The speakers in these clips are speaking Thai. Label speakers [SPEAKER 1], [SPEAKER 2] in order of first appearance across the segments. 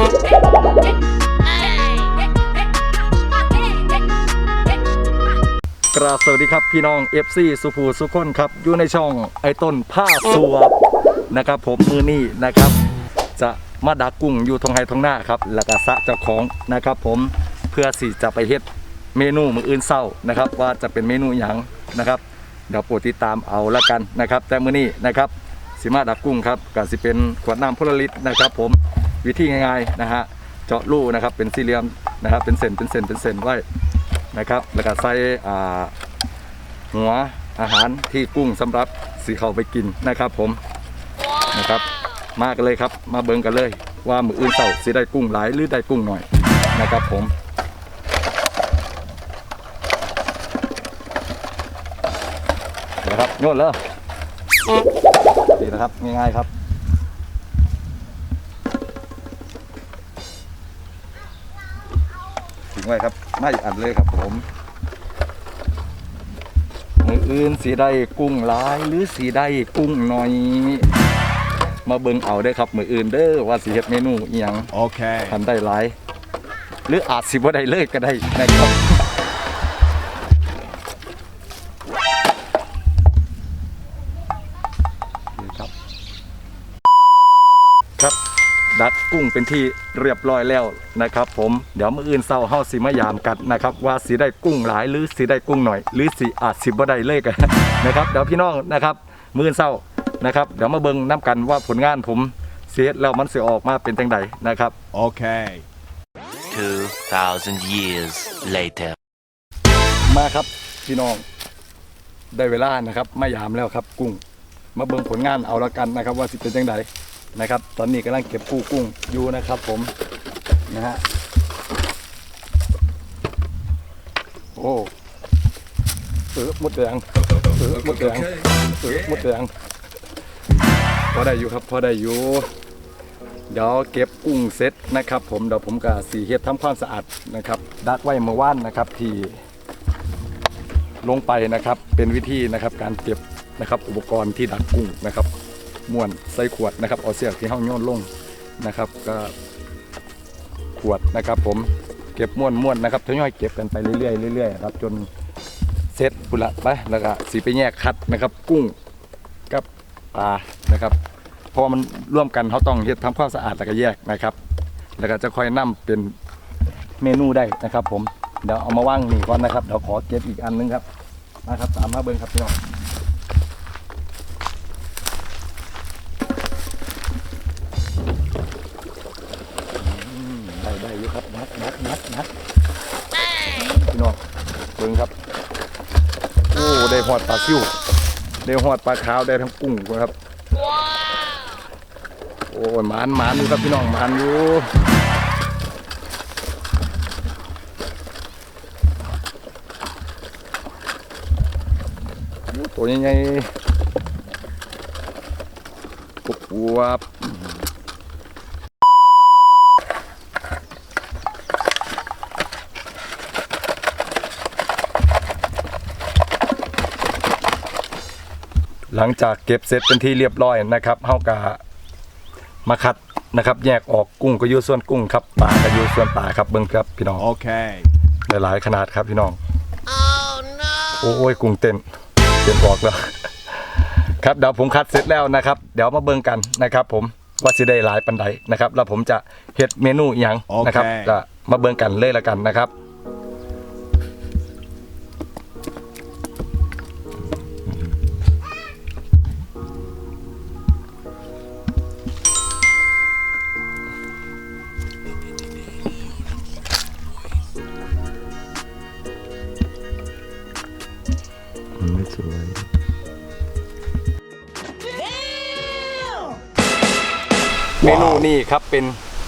[SPEAKER 1] กราบสวัสดีครับพี่น้อง FC สุภูสุคนครับอยู่ในช่องไอต้นผ้าสัวนะครับ ผมมือนี่นะครับ จะมาดักกุ้งอยู่ทงไฮทงหน้าครับแล้วก็สะเจ้าของนะครับ ผมเพื่อสิจะไปเฮ็ดเมนูมืออื่นเศร้านะครับ ว่าจะเป็นเมนูหยังนะครับ เดี๋ยวโปรดติดตามเอาละกันนะครับ แต่มือนี้นะครับสิมาดักกุ้งครับก็สิเป็นขวดน้ำพลลิตนะครับ ผม วิธีง่ายๆนะฮะเจาะรูนะครับเป็นสี่เหลี่ยมนะครับเป็นเส้นเป็นเส้นเป็นเส้นไว้นะครับแล้วก็ใส่หัวอาหารที่กุ้งสำหรับสีเขาไปกินนะครับผมนะครับมากันเลยครับมาเบิ่งกันเลย ว่ามืออื่นเต่าสิได้กุ้งหลายหรือได้กุ้งหน่อยนะครับผมนะครับโยนเลยดีนะครับง่ายๆครับ ไว้ครับไม่อัดเลยครับผมมืออื่นสีได้กุ้งหลาย หรือสีได้กุ้งหน่อย มาเบิ่งเอาได้อครับ มืออื่นเด้อว่าสิเฮ็ดเมนูอีหยัง
[SPEAKER 2] Okay.
[SPEAKER 1] ทำได้หลาย หรืออาจสิบ่ได้เลยก็ได้นะครับ เป็นที่เรียบร้อยแล้วนะครับ ผมเดี๋ยวมื้ออื่นเช้าเฮาสิมายามกันนะครับ ว่าสิได้กุ้งหลายหรือสิได้กุ้งหน่อย หรือสิอาจสิบ่ได้เลยกันนะครับเดี๋ยวพี่น้องนะครับมื้ออื่นเช้านะครับเดี๋ยวมาเบิ่งน้กันว่าผลงานผมเสียแล้วมันสิออกมาเป็นจังใดนะครับ
[SPEAKER 2] Okay.
[SPEAKER 3] 2,000 years later.
[SPEAKER 1] มาครับพี่น้องได้เวลานะครับมายามแล้วครับกุ้ง มาเบิ่งผลงานเอาละกันนะครับ ว่าสิเป็นจังได นะครับ ตอนนี้กำลังเก็บกู้กุ้งอยู่นะครับผมนะฮะโอ้เออหมดแดงเออหมดแดงเออหมดแดงพอได้อยู่ครับพอได้อยู่เดี๋ยวเก็บกุ้งเสร็จนะครับผมเดี๋ยวผมกับสีเฮ็ดทำความสะอาดนะครับ ดักไว้เมื่อวานนะครับที่ลงไปนะครับเป็นวิธีนะครับการเก็บนะครับอุปกรณ์ที่ดักกุ้งนะครับ ม้วนใส่ขวดนะครับเอาเสียกที่ห้องโยนลงนะครับ ก็ขวดนะครับ ผมเก็บม้วนม้วนนะครับทยอยเก็บกันไปเรื่อยๆเรื่อยๆครับจนเสร็จปุระไปแล้วก็สีไปแยกคัดนะครับ กุ้งกับปลานะครับพอมันร่วมกันเขาต้องเฮ็ดทำความสะอาดแล้วก็แยกนะครับ แล้วก็จะค่อยนํเป็นเมนูได้นะครับ ผมเดี๋ยวเอามาว่างนี่ก่อนนะครับเดี๋ยวขอเก็บอีกอันนึงครับมาครับตามมาเบิ้งครับพี่น้อง นัดนัดนัดนัดพี่น้องเบิ้งครับ โอ้ได้หอดปลาซิวได้หอดปลาขาวได้ทั้งกุ้งครับโอ้ยหมานหมานอยู่ครับพี่น้องหมานอยู่โอ้ตัวใหญ่ๆปุ๊บวับ หลังจากเก็บเสร็จเป็นที่เรียบร้อยนะครับเฮากะมาคัดนะครับ แยกออกกุ้งก็อยู่ส่วนกุ้งครับปลาก็อยู่ส่วนปลาครับเบิ่งครับพี่น้อง
[SPEAKER 2] Okay.
[SPEAKER 1] หลายๆขนาดครับพี่น้อง โอ้ยกุ้งเต้นเต้นบอกแล้ว ครับเดี๋ยวผมคัดเสร็จแล้วนะครับ เดี๋ยวมาเบิ่งกันนะครับ ผมว่าสิได้หลายปันใดนะครับ แล้วผมจะเฮ็ดเมนูอหยังนะครับ
[SPEAKER 2] โอเค
[SPEAKER 1] ก็มาเบิ่งกันเลยละกันนะครับ ไม่สวยเมนูนี่ครับเป็น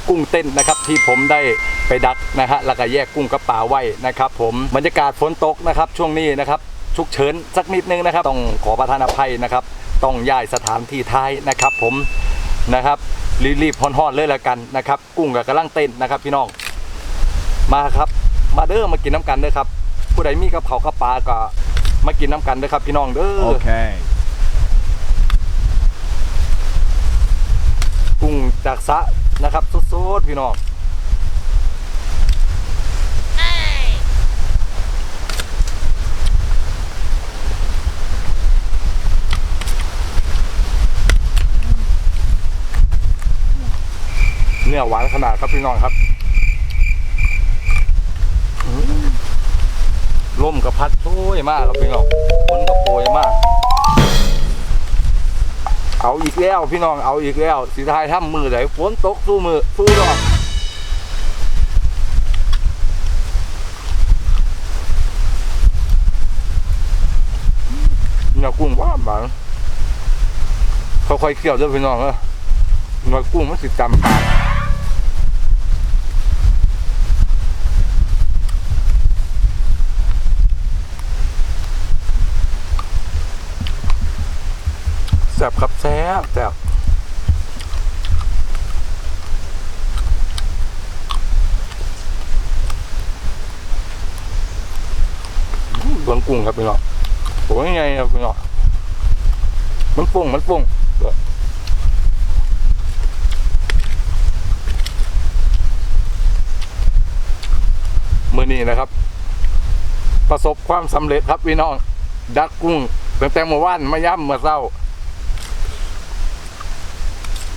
[SPEAKER 1] กุ้งเต้นนะครับที่ผมได้ไปดักนะฮะแล้วก็แยกกุ้งกับปลาไว้นะครับ ผมบรรยากาศฝนตกนะครับ ช่วงนี้นะครับฉุกเฉินสักนิดนึงนะครับ ต้องขอประทานอภัยนะครับ ต้องย้ายสถานที่ท้ายนะครับ ผมนะครับรีบๆฮอนๆเลยละกันนะครับ กุ้งกับกระลังเต้นนะครับ พี่น้องมาครับ มาเด้อมากินน้ำกันเด้อครับ ผู้ใดมีกับเขากับปลาก็ มากินน้ำกันเด้อครับพี่น้องเด้อ
[SPEAKER 2] Okay.
[SPEAKER 1] กุ้งจากสระนะครับสดๆพี่น้อง เนี่ยหวานขนาดครับพี่น้องครับอืม ลมกับพัดช่วยมากครับพี่น้องฝนกับโปรยมาก เอาอีกแล้วพี่น้องเอาอีกแล้วสีทายถ้ำมือไหนฝนตกสู้มือสู้ดอกเนื้อกุ้งว่าบางค่อยๆเคี่ยวเด้วยพี่น้องเออเนื้อกุ้งมันสิจำปาก ซ่บครับแซ่บแซ่บอืมโดนกุ้งครับพี่น้องตัวยังไงครับพี่น้องมันฟุ้งมันฟุ้งเมือนี้นะครับ ประสบความสำเร็จครับพี่น้องดักกุ้งตั้งแต่เมื่อวานมาย่ำเมื่อเช้า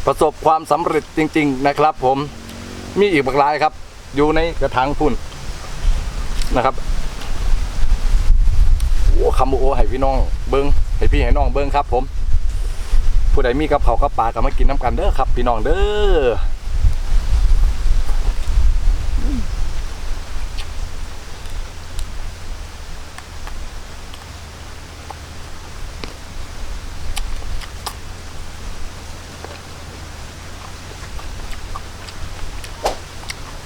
[SPEAKER 1] ประสบความสำเร็จจริง ๆ นะครับ ผมมีอีกบางรายครับ อยู่ในกระถางพุ่นนะครับโอ้คำโอ้ให้พี่น้องเบิ้งให้พี่ให้น้องเบิ้งครับ ผม ผู้ใดมีกับเขากับปลาก็มากินน้ำกันเด้อครับ พี่น้องเด้อ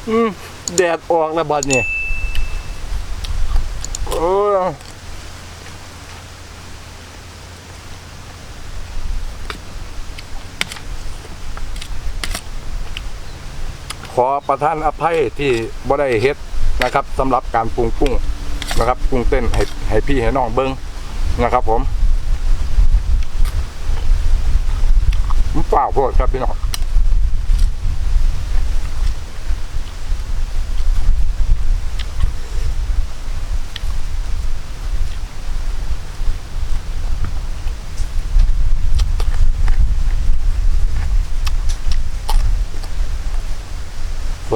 [SPEAKER 1] อืมแดดออกแล้วบัดนี่โอ้ยขอประทานอภัยที่บ่ได้เฮ็ดนะครับสำหรับการปรุงกุ้งนะครับปรุงเต้นให้ให้พี่ให้น้องเบิ้งนะครับ ผมมันเปล่าโพดครับพี่น้อง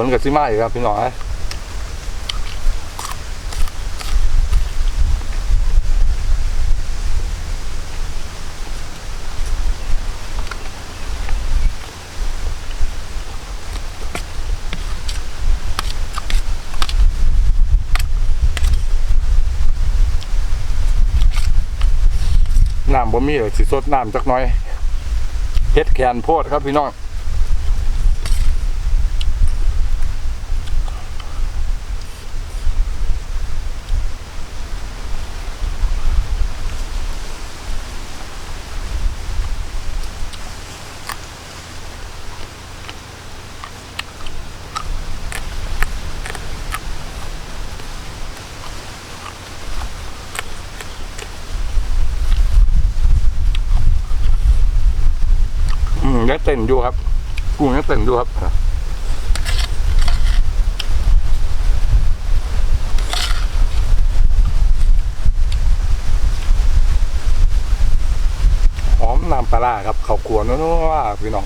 [SPEAKER 1] นกับซิมาอีกครับพี่น้องเอ้ยน้ำบ่มีเลยสิสดน้ำจักน่อยเฮ็ดแขนโพดครับพี่น้อง ยังเต้นอยู่ครับ กุ้งยังเต้นอยู่ครับหอมน้ำปลาครับเขาวขัวนัวๆพี่น้อง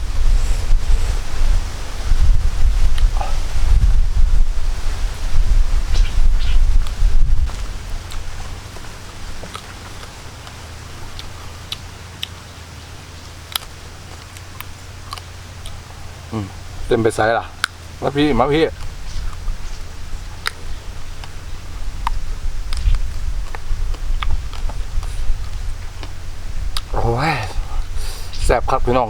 [SPEAKER 1] เต็มไปใส่ล่ะมาพี่มาพี่โอ้ยแซ่บครับพี่น้อง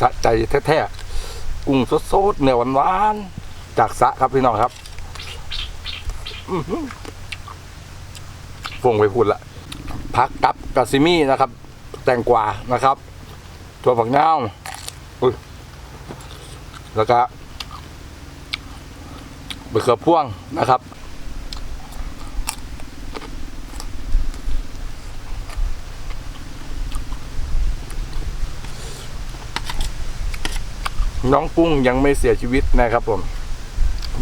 [SPEAKER 1] สะใจแท้ๆกุ้งสดๆเนื้อหวานๆจากสะครับพี่น้องครับฟงไปพูดละพักกับกาซิมี่นะครับ แตงกวานะครับถั่วฝักยาวอุ้ย แล้วก็บะเขือพ่วงนะครับ น้องกุ้งยังไม่เสียชีวิตนะครับผม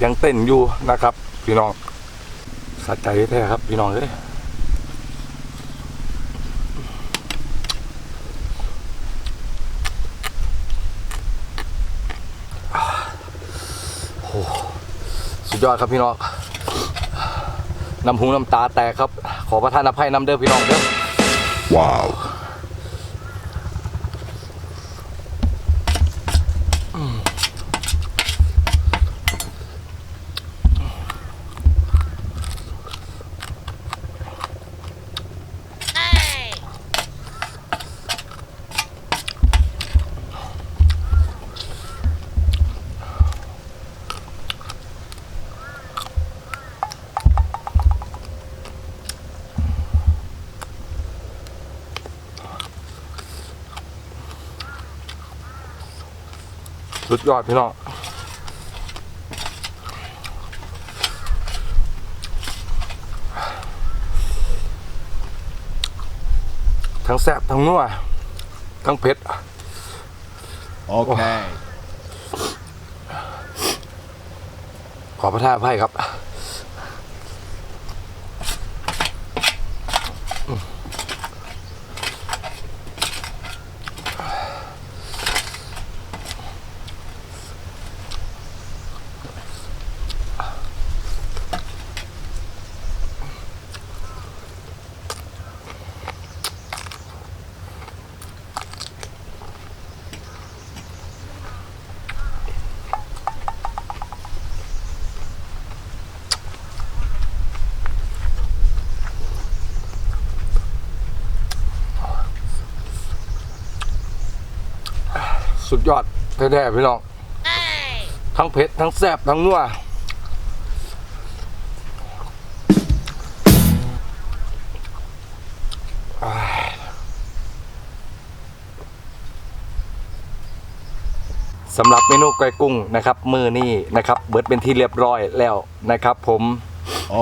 [SPEAKER 1] ยังเต้นอยู่นะครับ พี่น้องสะใจแท้ครับ พี่น้องเอ้ยโอ้โห สุดยอดครับพี่น้องน้ำหูน้ำตาแตกครับ ขอประทานอภัยน้ำเด้อพี่น้องเด้อ
[SPEAKER 2] Wow.
[SPEAKER 1] สุดยอดพี่น้องทั้งแซ่บทั้งนัวทั้งเผ็ด
[SPEAKER 2] Okay.
[SPEAKER 1] ขอพระท่าไพ่ครับ สุดยอดแท้ๆพี่น้อง ทั้งเผ็ด ทั้งแซ่บทั้งนัวอ่าสำหรับเมนูไก่กุ้งนะครับมือนี่นะครับเบิดเป็นที่เรียบร้อยแล้วนะครับ ผม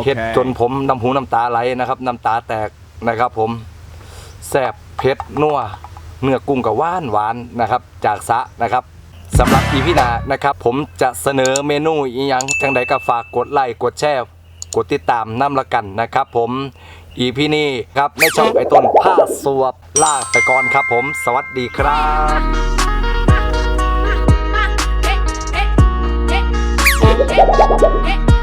[SPEAKER 1] เฮ็ด
[SPEAKER 2] Okay.
[SPEAKER 1] จนผมน้ำหูน้ำตาไหลนะครับน้ำตาแตกนะครับ ผมแซ่บเผ็ดนัว เนื้อกุ้งกับหวานหวานนะครับ จากสะนะครับสำหรับอีพีนานะครับ ผมจะเสนอเมนูอีหยังจังใดก็ฝากกดไลค์กดแชร์กดติดตามน้ำละกันนะครับ ผมอีพีนี้ครับในช่องไอต้นผ้าสวบลากไปก่อนครับ ผมสวัสดีครับ
[SPEAKER 4] hey, hey, hey.